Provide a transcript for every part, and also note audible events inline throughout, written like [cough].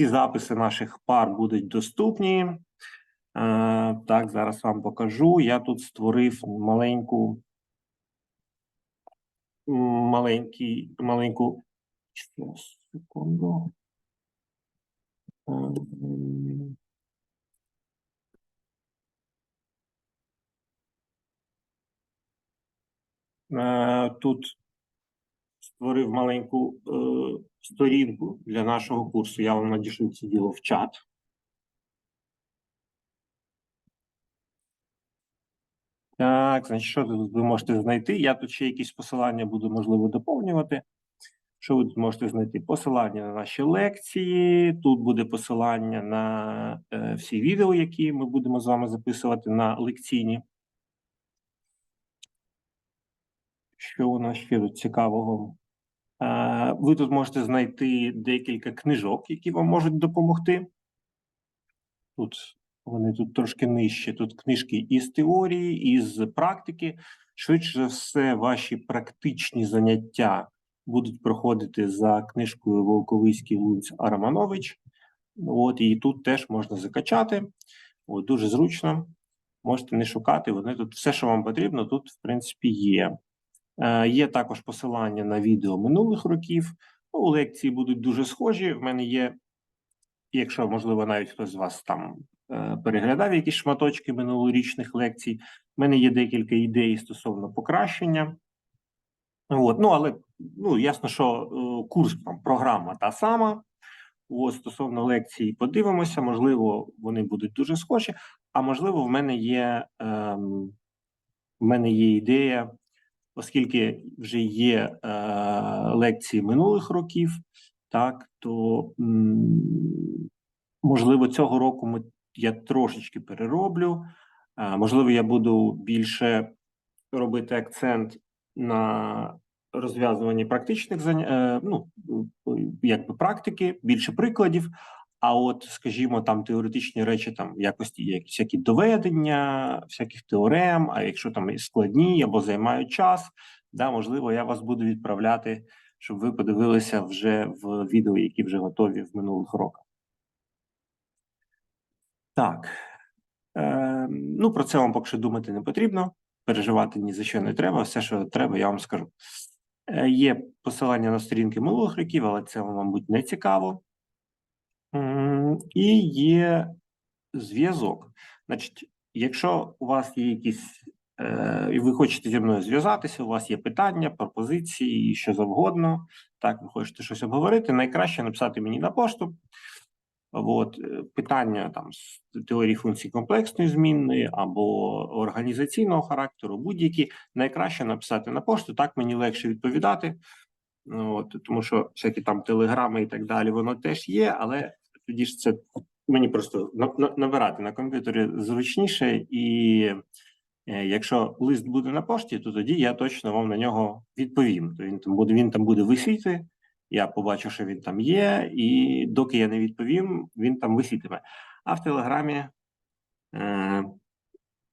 Всі записи наших пар будуть доступні. Е, Так, зараз вам покажу. Я тут створив маленьку, маленький, маленьку. Секунду. Е, Тут створив маленьку е, сторінку для нашого курсу. Я вам надішлю це діло в чат. Так, значить, що тут ви можете знайти? Я тут ще якісь посилання буду, можливо, доповнювати. Що ви тут можете знайти? Посилання на наші лекції. Тут буде посилання на е, всі відео, які ми будемо з вами записувати на лекційні. Що у нас ще тут цікавого? Ви тут можете знайти декілька книжок, які вам можуть допомогти. Тут вони тут трошки нижче. Тут книжки із теорії, із практики. Швидше за все, ваші практичні заняття будуть проходити за книжкою Волковиський Луць Араманович. От і тут теж можна закачати. От, дуже зручно. Можете не шукати. Вони тут все, що вам потрібно, тут, в принципі, є. Е, Є також посилання на відео минулих років. Ну, лекції будуть дуже схожі. В мене є, якщо можливо, навіть хтось з вас там е, переглядав якісь шматочки минулорічних лекцій. В мене є декілька ідей стосовно покращення. От, ну але ну ясно, що е, курс там програма та сама. От, стосовно лекцій, подивимося, можливо, вони будуть дуже схожі. А можливо, в мене є ем, в мене є ідея, оскільки вже є е, лекції минулих років, так то можливо цього року ми я трошечки перероблю. Е, можливо, я буду більше робити акцент на розв'язуванні практичних занять, е, ну якби практики, більше прикладів. А от, скажімо, там теоретичні речі, там якості є всякі доведення, всяких теорем, а якщо там складні або займають час, да, можливо, я вас буду відправляти, щоб ви подивилися вже в відео, які вже готові в минулих роках. Так. Е, ну, про це вам поки що думати не потрібно. Переживати ні за що не треба. Все, що треба, я вам скажу. Е, є посилання на сторінки минулих років, але це мабуть, не цікаво. І є зв'язок. Значить, якщо у вас є якісь, е, і ви хочете зі мною зв'язатися, у вас є питання, пропозиції, що завгодно, так, ви хочете щось обговорити, найкраще написати мені на пошту. От, е, питання там з теорії функцій комплексної змінної або організаційного характеру, будь-які найкраще написати на пошту, так мені легше відповідати. От, тому що всякі там телеграми і так далі, воно теж є, але тоді ж це мені просто на- на- набирати на комп'ютері зручніше, і е, якщо лист буде на пошті, то тоді я точно вам на нього відповім. То він там буде він там буде висіти. Я побачу, що він там є, і доки я не відповім, він там висітиме. А в Телеграмі е,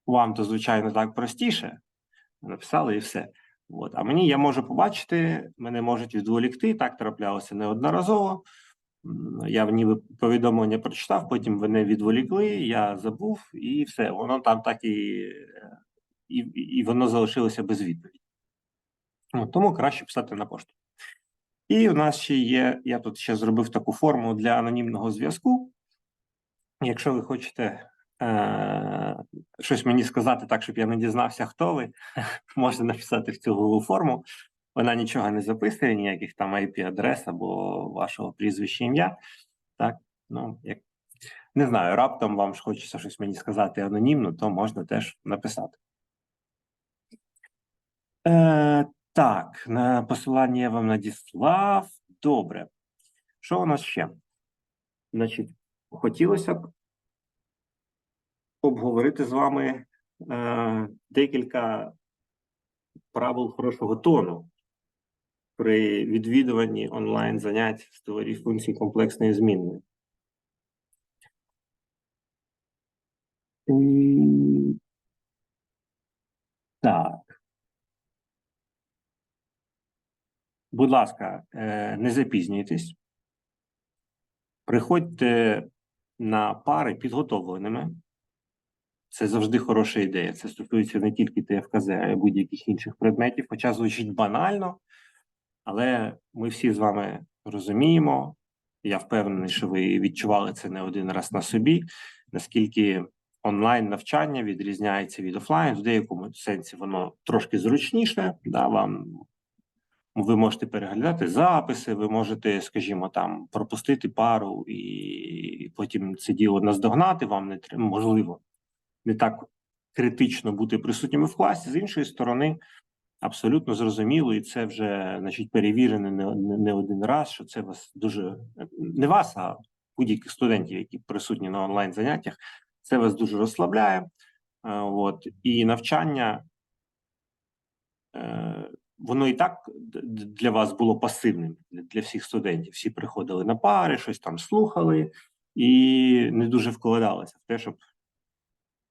вам то, звичайно, так простіше. Написали і все. От. А мені я можу побачити, мене можуть відволікти. Так траплялося неодноразово. Я в ніби повідомлення прочитав, потім мене відволікли, я забув, і все. Воно там так і, е, і, і воно залишилося без відповіді. Тому краще писати на пошту. І у нас ще є, я тут ще зробив таку форму для анонімного зв'язку. Якщо ви хочете е, щось мені сказати так, щоб я не дізнався, хто ви, [laughs] можете написати в цю Google форму. Вона нічого не записує, ніяких там IP-адрес або вашого прізвища ім'я. Так, ну, як не знаю, раптом вам ж хочеться щось мені сказати анонімно, то можна теж написати. Е, так, на посилання я вам надіслав. Добре. Що у нас ще? Значить, хотілося б обговорити з вами е, декілька правил хорошого тону при відвідуванні онлайн занять з теорії функцій комплексної змінної. Так. Будь ласка, е, не запізнюйтесь. Приходьте на пари підготовленими. Це завжди хороша ідея. Це стосується не тільки ТФКЗ, а й будь-яких інших предметів. Хоча звучить банально, але ми всі з вами розуміємо. Я впевнений, що ви відчували це не один раз на собі, наскільки онлайн навчання відрізняється від офлайн. В деякому сенсі воно трошки зручніше. Да, вам ви можете переглядати записи, ви можете, скажімо, там пропустити пару і потім це діло наздогнати. Вам не можливо не так критично бути присутніми в класі. З іншої сторони, абсолютно зрозуміло, і це вже значить перевірено не, не, один раз. Що це вас дуже не вас, а будь-яких студентів, які присутні на онлайн заняттях. Це вас дуже розслабляє. Е, От і навчання е, воно і так для вас було пасивним для всіх студентів. Всі приходили на пари, щось там слухали і не дуже вкладалися в те, щоб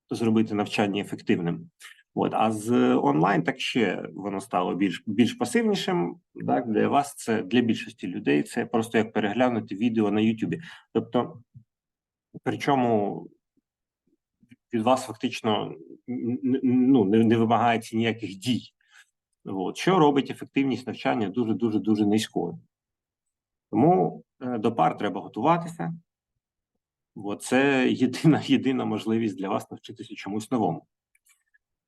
зробити навчання ефективним. От, а з онлайн так ще воно стало більш більш пасивнішим. Так, для вас це для більшості людей це просто як переглянути відео на Ютубі. Тобто, причому від вас фактично ну, не, не вимагається ніяких дій. От, що робить ефективність навчання дуже дуже дуже низькою. Тому е, до пар треба готуватися. Бо це єдина єдина можливість для вас навчитися чомусь новому.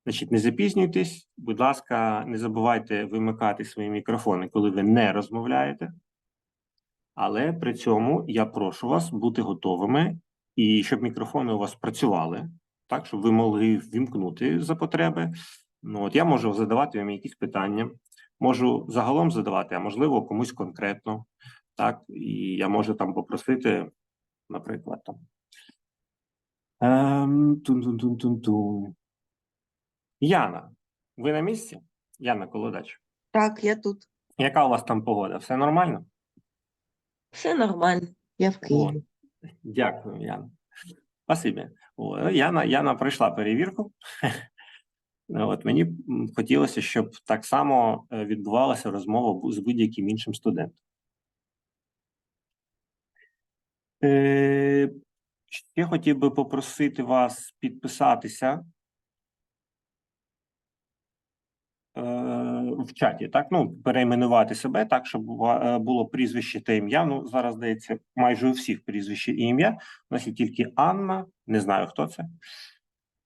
Значить, не запізнюйтесь, будь ласка, не забувайте вимикати свої мікрофони, коли ви не розмовляєте. Але при цьому я прошу вас бути готовими і щоб мікрофони у вас працювали, так, щоб ви могли ввімкнути за потреби. Ну, от я можу задавати вам якісь питання, можу загалом задавати, а можливо, комусь конкретно. Так, і я можу там попросити, наприклад, там. Ем, тун-тун-тун-тун-тун. Яна, ви на місці? Яна Колодач. Так, я тут. Яка у вас там погода? Все нормально? Все нормально. Я в Києві. Дякую, Яна. Спасибі. О, Яна, Яна пройшла перевірку. [laughs] От мені хотілося, щоб так само е, відбувалася розмова з будь-яким іншим студентом. Е, ще хотів би попросити вас підписатися в чаті, так? Ну, перейменувати себе так, щоб е, було прізвище та ім'я. Ну, зараз здається, майже у всіх прізвище і ім'я. У нас є тільки Анна, не знаю, хто це.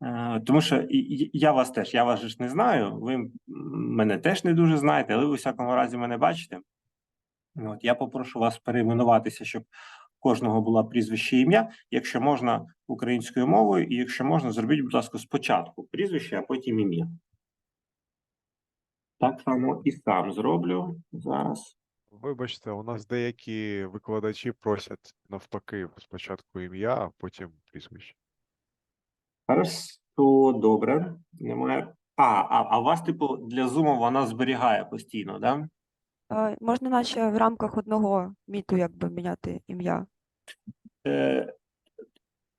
Е, Тому що я вас теж, я вас ж не знаю. Ви мене теж не дуже знаєте, але ви у всякому разі мене бачите. От я попрошу вас перейменуватися, щоб у кожного була прізвище і ім'я. Якщо можна українською мовою, і якщо можна, зробіть, будь ласка, спочатку прізвище, а потім ім'я. Так само і сам зроблю зараз. Вибачте, у нас деякі викладачі просять навпаки спочатку ім'я, а потім прізвище. Хорошо, добре. Немає. А, а, а у вас, типу, для зуму вона зберігає постійно, да? Е, Можна наче в рамках одного міту якби міняти ім'я. Е,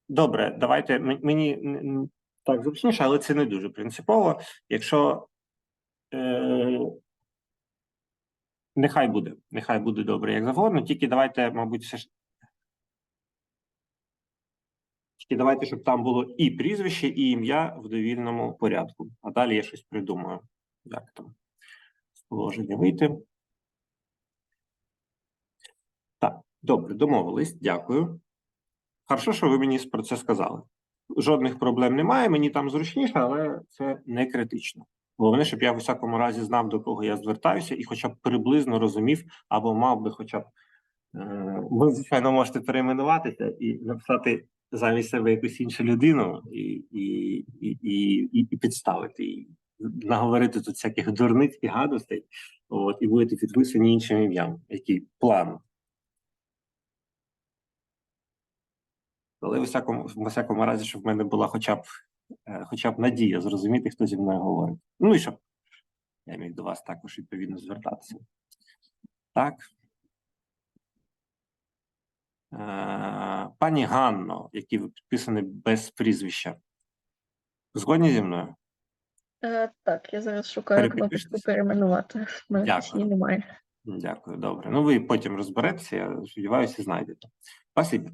добре, давайте мені так зручніше, але це не дуже принципово. Якщо е, нехай буде, нехай буде добре, як завгодно, тільки давайте, мабуть, все ж. Тільки давайте, щоб там було і прізвище, і ім'я в довільному порядку. А далі я щось придумаю. Як там з положення вийти. Так, добре, домовились. Дякую. Хорошо, що ви мені про це сказали. Жодних проблем немає, мені там зручніше, але це не критично. Головне, щоб я в усякому разі знав, до кого я звертаюся, і хоча б приблизно розумів, або мав би хоча б. е, Ви, звичайно, можете перейменуватися і написати замість себе якусь іншу людину і, і, і, і, і, підставити її. Наговорити тут всяких дурниць і гадостей, от, і будете підписані іншим ім'ям, який план. Але в усякому, в усякому разі, щоб в мене була хоча б, хоча б надія зрозуміти, хто зі мною говорить. Ну і щоб я міг до вас також відповідно звертатися. Так. Е, Пані Ганно, які ви підписані без прізвища. Згодні зі мною? Е, так, я зараз шукаю кнопочку перейменувати. Дякую. немає. Дякую, добре. Ну, ви потім розберетеся, я сподіваюся, знайдете. Спасибі.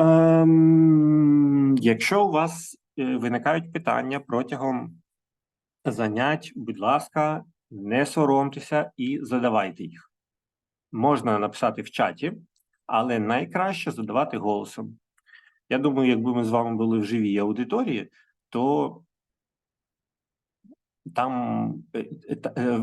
Ем, якщо у вас е, виникають питання протягом занять, будь ласка, не соромтеся і задавайте їх. Можна написати в чаті, але найкраще задавати голосом. Я думаю, якби ми з вами були в живій аудиторії, то там, е, е,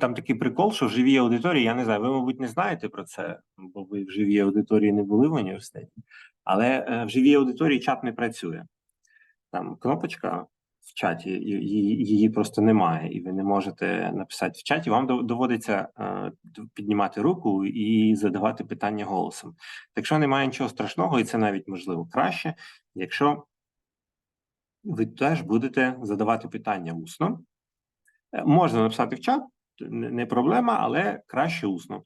там такий прикол, що в живій аудиторії, я не знаю, ви, мабуть, не знаєте про це, бо ви в живій аудиторії не були в університеті, але е, в живій аудиторії чат не працює. Там кнопочка в чаті, її, просто немає, і ви не можете написати в чаті. Вам доводиться е, піднімати руку і задавати питання голосом. Якщо немає нічого страшного, і це навіть можливо краще, якщо ви теж будете задавати питання усно. Е, Можна написати в чат, не проблема, але краще усно.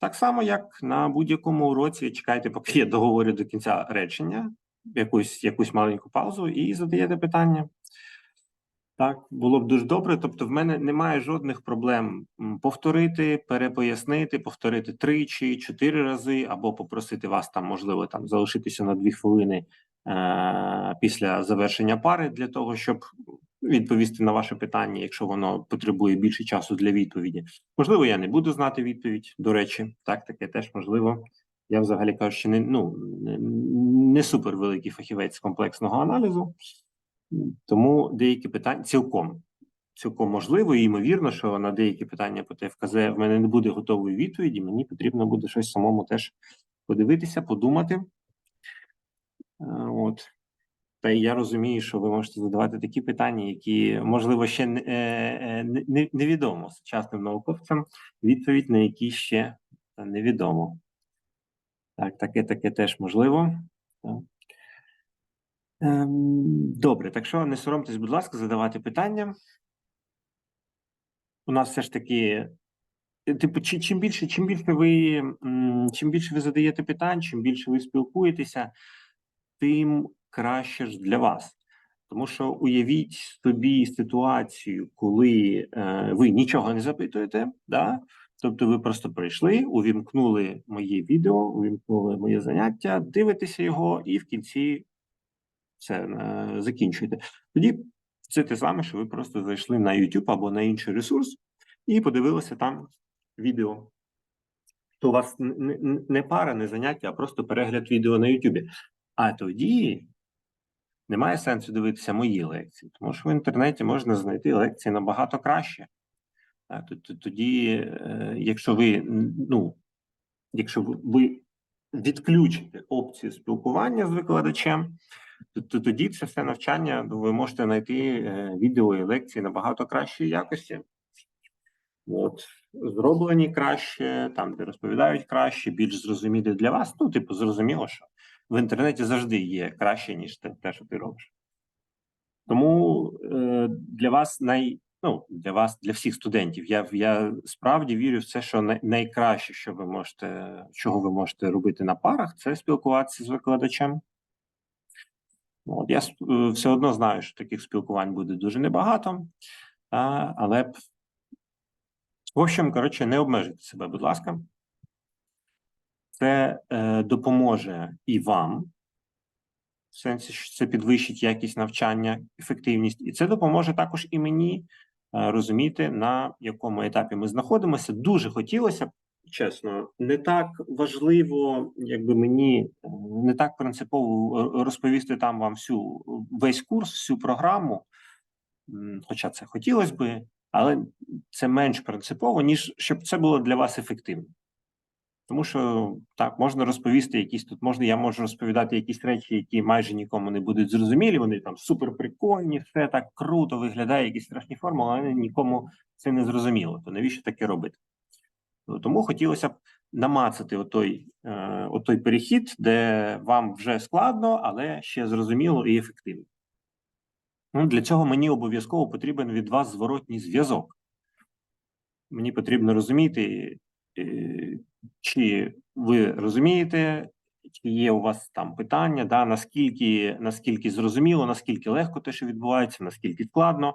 Так само, як на будь-якому уроці, чекайте, поки я договорю до кінця речення, якусь, якусь маленьку паузу, і задаєте питання. Так, було б дуже добре. Тобто, в мене немає жодних проблем повторити, перепояснити, повторити тричі, чотири рази, або попросити вас там, можливо, там залишитися на дві хвилини е- після завершення пари для того, щоб відповісти на ваше питання, якщо воно потребує більше часу для відповіді. Можливо, я не буду знати відповідь. До речі, так таке теж можливо. Я взагалі кажучи, не ну не, не супер великий фахівець комплексного аналізу. Тому деякі питання цілком цілком можливо і ймовірно, що на деякі питання по ТФКЗ в мене не буде готової відповіді. Мені потрібно буде щось самому теж подивитися, подумати. Е, От. Та я розумію, що ви можете задавати такі питання, які можливо ще не, е, е, не- не, невідомо сучасним науковцям, відповідь на які ще невідомо. Так, таке, таке теж можливо. Ем, добре, так що не соромтесь, будь ласка, задавати питання. У нас все ж таки, е, типу, чим більше, чим більше ви чим більше ви задаєте питань, чим більше ви спілкуєтеся, тим краще ж для вас. Тому що уявіть собі ситуацію, коли е, ви нічого не запитуєте, да? тобто ви просто прийшли, увімкнули моє відео, увімкнули моє заняття, дивитеся його, і в кінці все е, закінчуєте. Тоді це те саме, що ви просто зайшли на YouTube або на інший ресурс і подивилися там відео. То у вас не пара, не заняття, а просто перегляд відео на YouTube. А тоді немає сенсу дивитися мої лекції, тому що в інтернеті можна знайти лекції набагато краще. Тоді, е, якщо ви ну, якщо ви- відключите опцію спілкування з викладачем, то, то тоді це все навчання ну, ви можете знайти е, відео і лекції набагато кращої якості. От, зроблені краще, там, де розповідають краще, більш зрозумілі для вас. Ну, типу, зрозуміло, що в інтернеті завжди є краще, ніж те, те що ти робиш. Тому е, для вас най, ну, для вас, для всіх студентів, я, я справді вірю в це, що най, найкраще, що ви можете, чого ви можете робити на парах, це спілкуватися з викладачем. От, я е, все одно знаю, що таких спілкувань буде дуже небагато, а, але в общем, коротше, не обмежуйте себе, будь ласка. Це е, допоможе і вам, в сенсі, що це підвищить якість навчання, ефективність, і це допоможе також і мені е, розуміти, на якому етапі ми знаходимося. Дуже хотілося б, чесно, не так важливо, якби мені е, не так принципово е, розповісти там вам всю весь курс, всю програму. Хоча це хотілося би, але це менш принципово, ніж щоб це було для вас ефективно. Тому що так можна розповісти якісь тут, можна, я можу розповідати якісь речі, які майже нікому не будуть зрозумілі. Вони там супер прикольні, все так круто виглядає, якісь страшні формули, але нікому це не зрозуміло. То навіщо таке робити? Ну, Тому хотілося б намацати отой, е, отой перехід, де вам вже складно, але ще зрозуміло і ефективно. Ну, для цього мені обов'язково потрібен від вас зворотній зв'язок. Мені потрібно розуміти, е, чи ви розумієте, чи є у вас там питання, да, наскільки, наскільки зрозуміло, наскільки легко те, що відбувається, наскільки складно.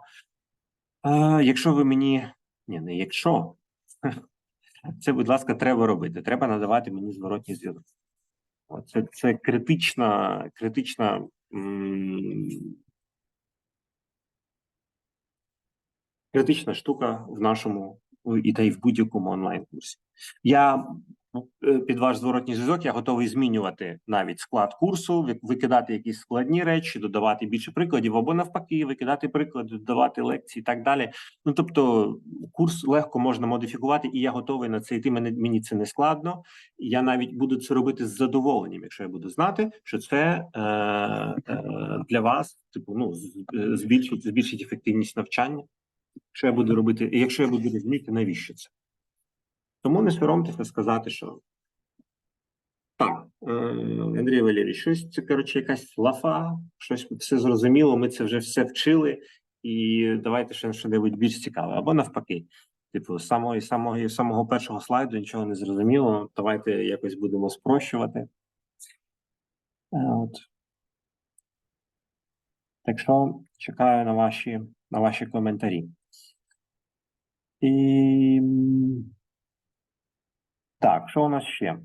Е, якщо ви мені. Ні, не якщо. [laughs] Це, будь ласка, треба робити. Треба надавати мені зворотній зв'язок. Це, це критична, критична. Критична штука в нашому і та й в будь-якому онлайн-курсі. Я е, під ваш зворотній зв'язок я готовий змінювати навіть склад курсу, викидати якісь складні речі, додавати більше прикладів, або навпаки, викидати приклади, додавати лекції і так далі. Ну тобто, курс легко можна модифікувати, і я готовий на це йти. Мені, мені це не складно. Я навіть буду це робити з задоволенням, якщо я буду знати, що це е, е, для вас, типу, ну е, збільшить, збільшить ефективність навчання. Якщо я буду робити, якщо я буду розуміти, навіщо це. Тому не соромтеся сказати, що так, е, Андрій Валерійович, щось це коротше якась лафа, щось все зрозуміло. Ми це вже все вчили, і давайте ще щось більш цікаве. Або навпаки, типу, самого самого самого першого слайду нічого не зрозуміло. Давайте якось будемо спрощувати. Е, От. Так що чекаю на ваші, на ваші коментарі. І... Так, що у нас ще?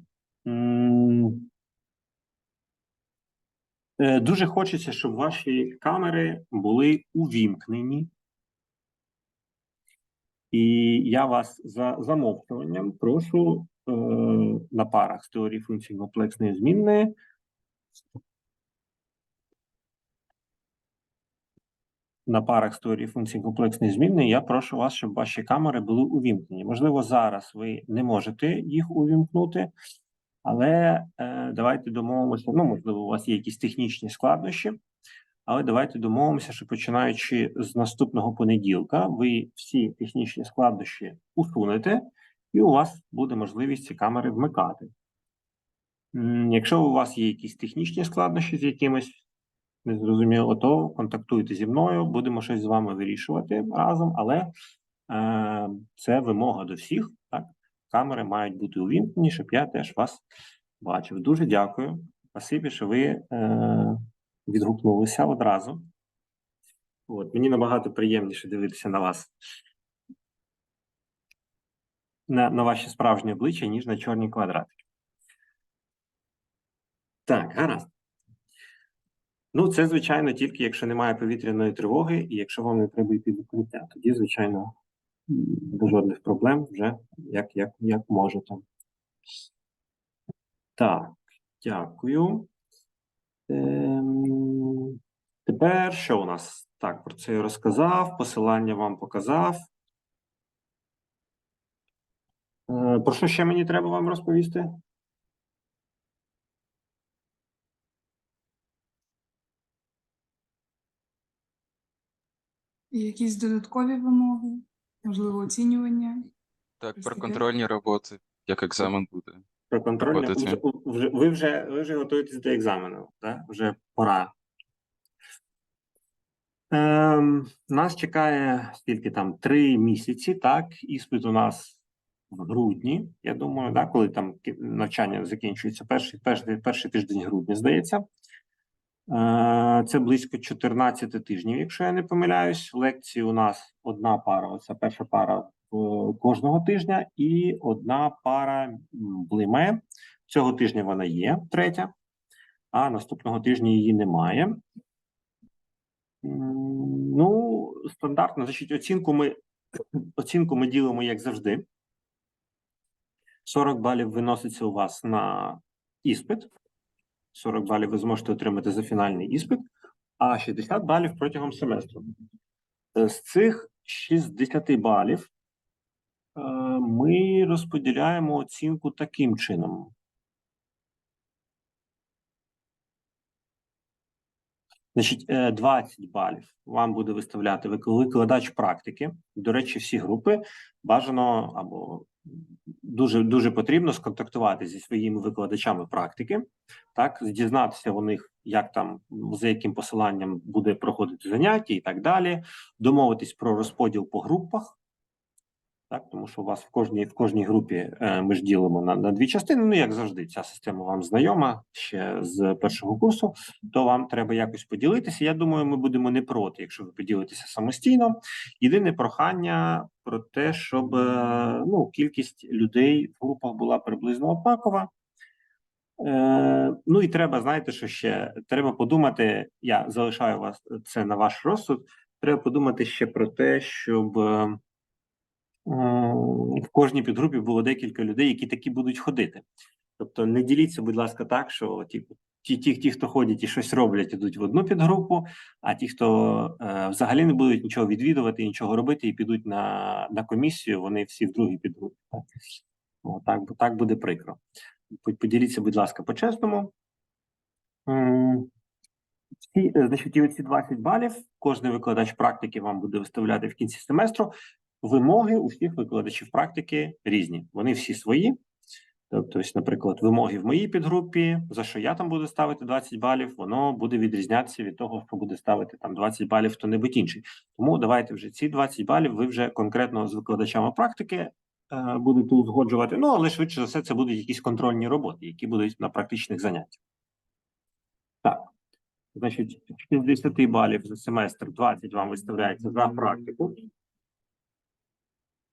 Е, Дуже хочеться, щоб ваші камери були увімкнені. І я вас за замовчуванням прошу е, на парах з теорії функцій комплексної змінної на парах з теорії функцій комплексної змінної, я прошу вас, щоб ваші камери були увімкнені. Можливо, зараз ви не можете їх увімкнути, але е, давайте домовимося. Ну, можливо, у вас є якісь технічні складнощі, але давайте домовимося, що починаючи з наступного понеділка, ви всі технічні складнощі усунете, і у вас буде можливість ці камери вмикати. Якщо у вас є якісь технічні складнощі з якимось незрозуміло, то контактуйте зі мною, будемо щось з вами вирішувати разом, але е, це вимога до всіх. Так, камери мають бути увімкнені, щоб я теж вас бачив. Дуже дякую. Спасибі, що ви е, відгукнулися одразу. От, мені набагато приємніше дивитися на вас. На, на ваші справжні обличчя, ніж на чорні квадратики. Так, гаразд. Ну, це, звичайно, тільки якщо немає повітряної тривоги, і якщо вам не треба йти в укриття. Тоді, звичайно, без жодних проблем вже як, як, як можете. Так, дякую. Ем, тепер що у нас? Так, про це я розказав, посилання вам показав. Е, про що ще мені треба вам розповісти? І якісь додаткові вимоги, можливо, оцінювання. Так, про контрольні роботи, як екзамен буде. Про вже, вже ви вже ви вже готуєтесь до екзамену, так? Вже пора. Ем, нас чекає скільки там три місяці, так? Іспит у нас в грудні, я думаю, да, коли там навчання закінчується перший, перший, перший тиждень грудня, здається. Е, Це близько 14 тижнів, якщо я не помиляюсь. Лекції у нас одна пара, оця перша пара е, кожного тижня, і одна пара м, блимає. Цього тижня вона є, третя, а наступного тижня її немає. Ну, стандартно, значить, оцінку ми, [clears throat] оцінку ми ділимо як завжди. 40 балів виноситься у вас на іспит. 40 балів ви зможете отримати за фінальний іспит, а 60 балів протягом семестру. Е, З цих 60 балів е, ми розподіляємо оцінку таким чином. Значить, е, 20 балів вам буде виставляти викладач практики. До речі, всі групи бажано або дуже дуже потрібно сконтактувати зі своїми викладачами практики, так дізнатися у них, як там за яким посиланням буде проходити заняття і так далі, домовитись про розподіл по групах. Так, тому що у вас в кожній в кожній групі е, ми ж ділимо на, на дві частини. Ну, як завжди, ця система вам знайома ще з першого курсу, то вам треба якось поділитися. Я думаю, ми будемо не проти, якщо ви поділитеся самостійно. Єдине прохання про те, щоб е, ну, кількість людей в групах була приблизно однакова. Е, ну і треба, знаєте, що ще треба подумати. Я залишаю вас це на ваш розсуд. Треба подумати ще про те, щоб е, в кожній підгрупі було декілька людей, які такі будуть ходити. Тобто не діліться, будь ласка, так, що ті, ті, ті, ті хто ходять і щось роблять, ідуть в одну підгрупу, а ті, хто е, взагалі не будуть нічого відвідувати, нічого робити, і підуть на, на комісію, вони всі в другій підгрупі. О, так, так буде прикро. Поділіться, будь ласка, по-чесному. Всі, е, значить, і оці 20 балів кожен викладач практики вам буде виставляти в кінці семестру. Вимоги у всіх викладачів практики різні. Вони всі свої. Тобто, наприклад, вимоги в моїй підгрупі, за що я там буду ставити 20 балів, воно буде відрізнятися від того, що буде ставити там 20 балів хто-небудь інший. Тому давайте вже ці 20 балів ви вже конкретно з викладачами практики е, будете узгоджувати. Ну, але швидше за все, це будуть якісь контрольні роботи, які будуть на практичних заняттях. Так. Значить, з 10 балів за семестр 20 вам виставляється за практику.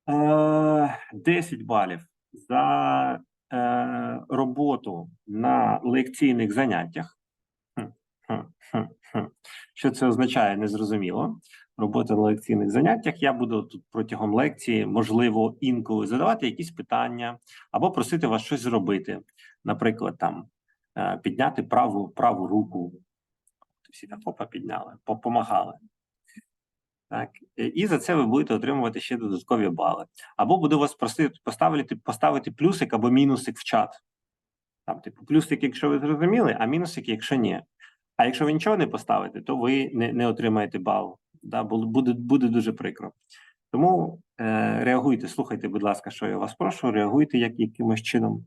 Е, 10 балів за е, роботу на лекційних заняттях. Що це означає, незрозуміло. Робота на лекційних заняттях. Я буду тут протягом лекції, можливо, інколи задавати якісь питання або просити вас щось зробити. Наприклад, там е, підняти праву, праву руку. Всі так попа підняли, попомагали. Так, і за це ви будете отримувати ще додаткові бали. Або буду вас просити поставити, поставити плюсик або мінусик в чат. Там, типу, плюсик, якщо ви зрозуміли, а мінусик, якщо ні. А якщо ви нічого не поставите, то ви не, не отримаєте бал. Да, буде, буде дуже прикро. Тому е, реагуйте, слухайте, будь ласка, що я вас прошу, реагуйте як, якимось чином.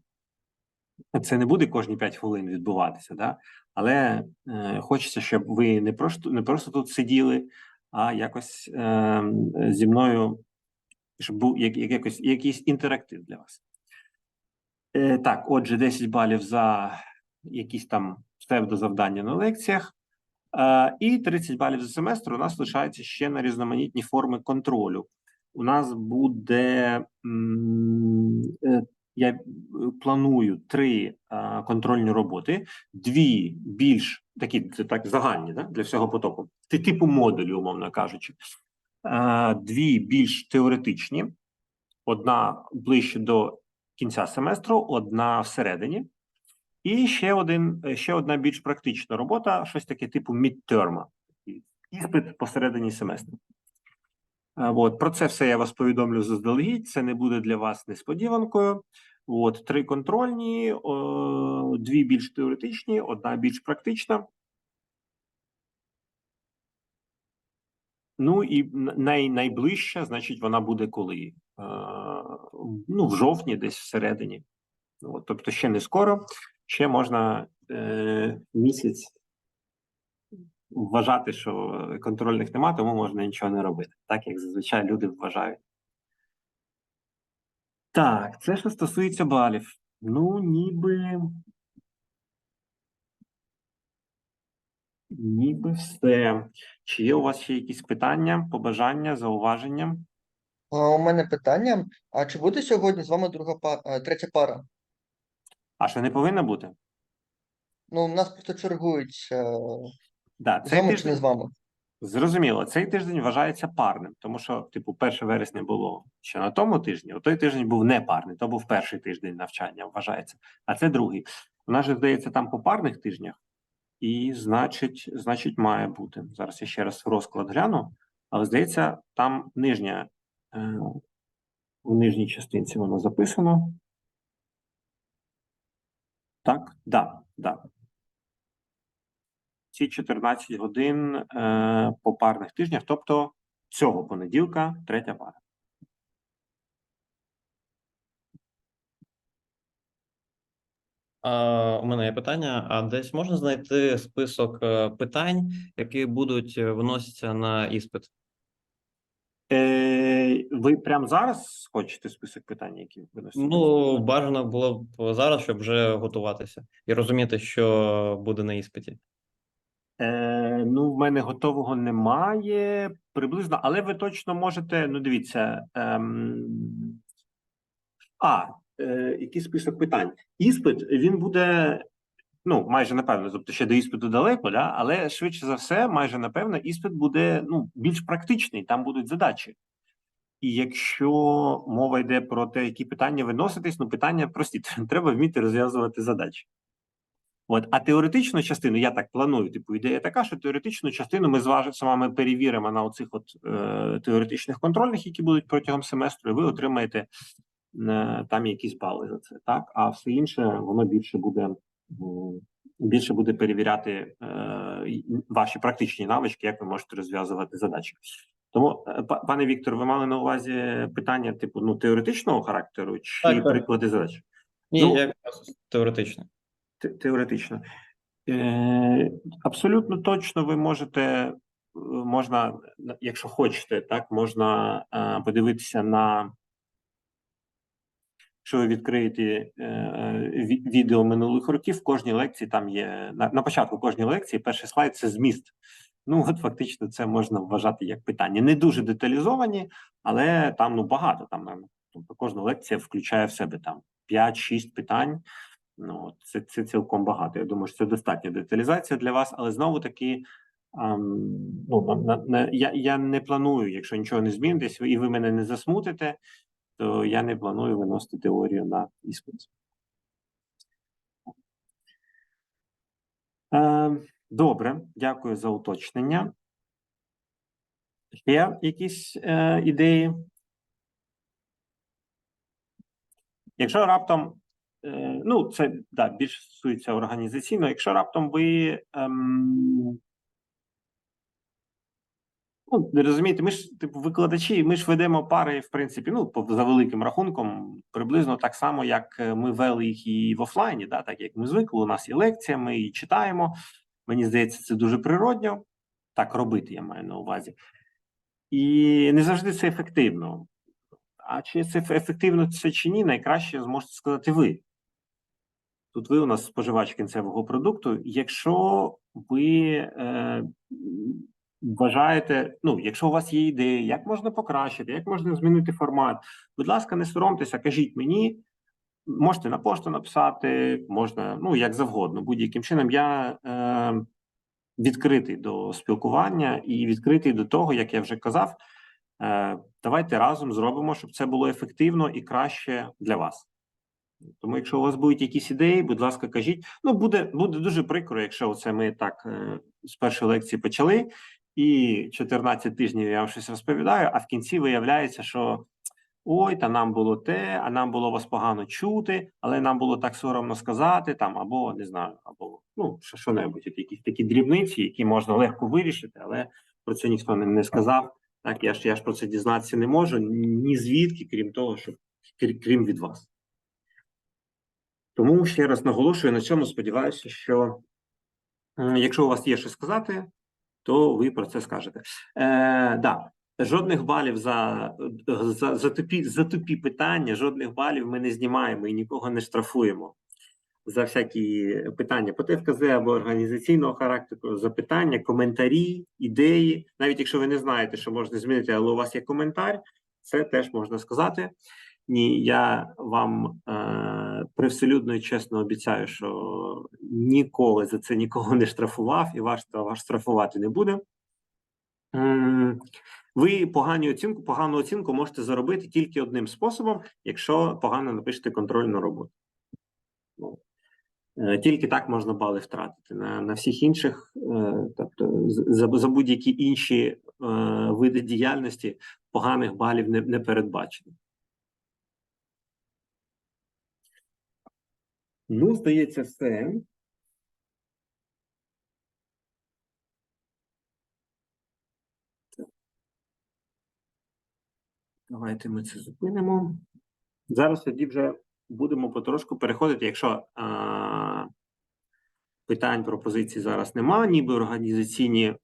Це не буде кожні 5 хвилин відбуватися, да? але е, хочеться, щоб ви не просто, не просто тут сиділи, а якось е, зі мною, щоб був як, як, якось, якийсь інтерактив для вас. Е, так, отже, 10 балів за якісь там псевдозавдання на лекціях. Е, і 30 балів за семестр у нас лишається ще на різноманітні форми контролю. У нас буде е, я е, планую три е, контрольні роботи, дві більш такі так загальні да, для всього потоку, ти- типу модулі, умовно кажучи. Е, Дві більш теоретичні, одна ближче до кінця семестру, одна всередині. І ще один, е, ще одна більш практична робота, щось таке типу мідтерма, іспит посередині семестру. Е, От, про це все я вас повідомлю заздалегідь. Це не буде для вас несподіванкою. От, три контрольні, о, дві більш теоретичні, одна більш практична. Ну і най, найближча, значить, вона буде коли? Е, ну, в жовтні, десь всередині. От, тобто ще не скоро, ще можна е, місяць вважати, що контрольних нема, тому можна нічого не робити, так як зазвичай люди вважають. Так, це що стосується балів. Ну, ніби. Ніби все. Чи є у вас ще якісь питання, побажання, зауваження? А, У мене питання: а чи буде сьогодні з вами друга пара, третя пара? А що не повинно бути? Ну, у нас просто чергують е, Да, цей вами тиждень з вами? Зрозуміло, цей тиждень вважається парним, тому що, типу, 1 вересня було ще на тому тижні, а той тиждень був не парний, то був перший тиждень навчання, вважається, а це другий. У нас же здається там по парних тижнях, і значить, значить, має бути. Зараз я ще раз розклад гляну, але здається, там нижня е, у нижній частинці воно записано. Так, да, да. Ці 14 годин е, по парних тижнях, тобто цього понеділка, третя пара. А, у мене є питання: а десь можна знайти список е, питань, які будуть е, виноситися на іспит? Е, ви прямо зараз хочете список питань, які виносите? Ну, бажано було б зараз, щоб вже готуватися і розуміти, що буде на іспиті. Е, ну, в мене готового немає приблизно, але ви точно можете. Ну, дивіться. Ем... А, е, який список питань? Іспит він буде. Ну, майже напевно, тобто ще до іспиту далеко, да? але швидше за все, майже напевно, іспит буде ну, більш практичний, там будуть задачі. І якщо мова йде про те, які питання виноситись, ну питання прості, [laughs] треба вміти розв'язувати задачі. От, а теоретичну частину, я так планую, типу, ідея така, що теоретичну частину ми з вами- перевіримо на оцих от е, теоретичних контрольних, які будуть протягом семестру, і ви отримаєте е, там якісь бали за це. Так, а все інше воно більше буде більше буде перевіряти е, ваші практичні навички, як ви можете розв'язувати задачі. Тому, е, па- пане Віктор, ви мали на увазі питання типу ну теоретичного характеру чи Так, приклади задач? Ні, Ну, я теоретично. Те- Теоретично. Е, абсолютно точно ви можете, е, можна, на- якщо хочете, так, можна е, подивитися на, що ви відкриєте відео минулих років, в кожній лекції там є, на початку кожної лекції перший слайд це зміст. Ну, от фактично це можна вважати як питання. Не дуже деталізовані, але там ну багато. Там тобто кожна лекція включає в себе там 5-6 питань. Ну, це, це цілком багато. Я думаю, що це достатня деталізація для вас, але знову таки, ем, ну, на, на, я, я не планую, якщо нічого не змінитесь, і ви мене не засмутите, то я не планую виносити теорію на іспит. Е, добре, дякую за уточнення. Є якісь е, ідеї? Якщо раптом, ну це да, більше стосується організаційно, якщо раптом ви ем, ну, розумієте, ми ж типу викладачі, ми ж ведемо пари, в принципі, ну за великим рахунком, приблизно так само, як е, ми вели їх і в офлайні, да, так як ми звикли. У нас є лекція, ми її читаємо. Мені здається, це дуже природньо. Так робити, я маю на увазі. І не завжди це ефективно. А чи це ефективно це чи ні, найкраще зможете сказати ви. Тут ви у нас споживач кінцевого продукту. Якщо ви е, вважаєте, ну, якщо у вас є ідеї, як можна покращити, як можна змінити формат, будь ласка, не соромтеся, кажіть мені. Можете на пошту написати, можна, ну як завгодно, будь-яким чином. Я е, відкритий до спілкування і відкритий до того, як я вже казав. Е, давайте разом зробимо, щоб це було ефективно і краще для вас. Тому, якщо у вас будуть якісь ідеї, будь ласка, кажіть. Ну, буде, буде дуже прикро, якщо оце ми так е, з першої лекції почали, і 14 тижнів я вам щось розповідаю, а в кінці виявляється, що ой, та нам було те, а нам було вас погано чути, але нам було так соромно сказати, там, або не знаю, або ну, що, що-небудь, от якісь такі дрібниці, які можна легко вирішити, але про це ніхто не, сказав. Так, я ж я ж про це дізнатися не можу ні звідки, крім того, що крі- крім від вас. Тому ще раз наголошую на цьому. Сподіваюся, що якщо у вас є що сказати, то ви про це скажете. Е, да, жодних балів за, за, за, тупі, за тупі питання, жодних балів ми не знімаємо і нікого не штрафуємо. За всякі питання по ТФКЗ або організаційного характеру, запитання, коментарі, ідеї. Навіть якщо ви не знаєте, що можна змінити, але у вас є коментар, це теж можна сказати. Ні, я вам е, привселюдно і чесно обіцяю, що ніколи за це нікого не штрафував і ваш, ваш штрафувати не буде. Ви погану оцінку, погану оцінку можете заробити тільки одним способом, якщо погано напишете контрольну роботу. Ну, е, Тільки так можна бали втратити. На, на всіх інших, е, тобто за, за будь-які інші е, види діяльності поганих балів не, не передбачено. Ну, здається, все. Давайте ми це зупинимо. Зараз тоді вже будемо потрошку переходити. Якщо а, питань пропозицій зараз нема, ніби організаційні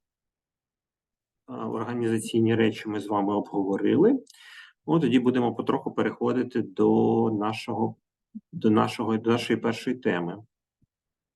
а, організаційні речі ми з вами обговорили. От тоді будемо потроху переходити до нашого, до нашого, до нашої першої теми.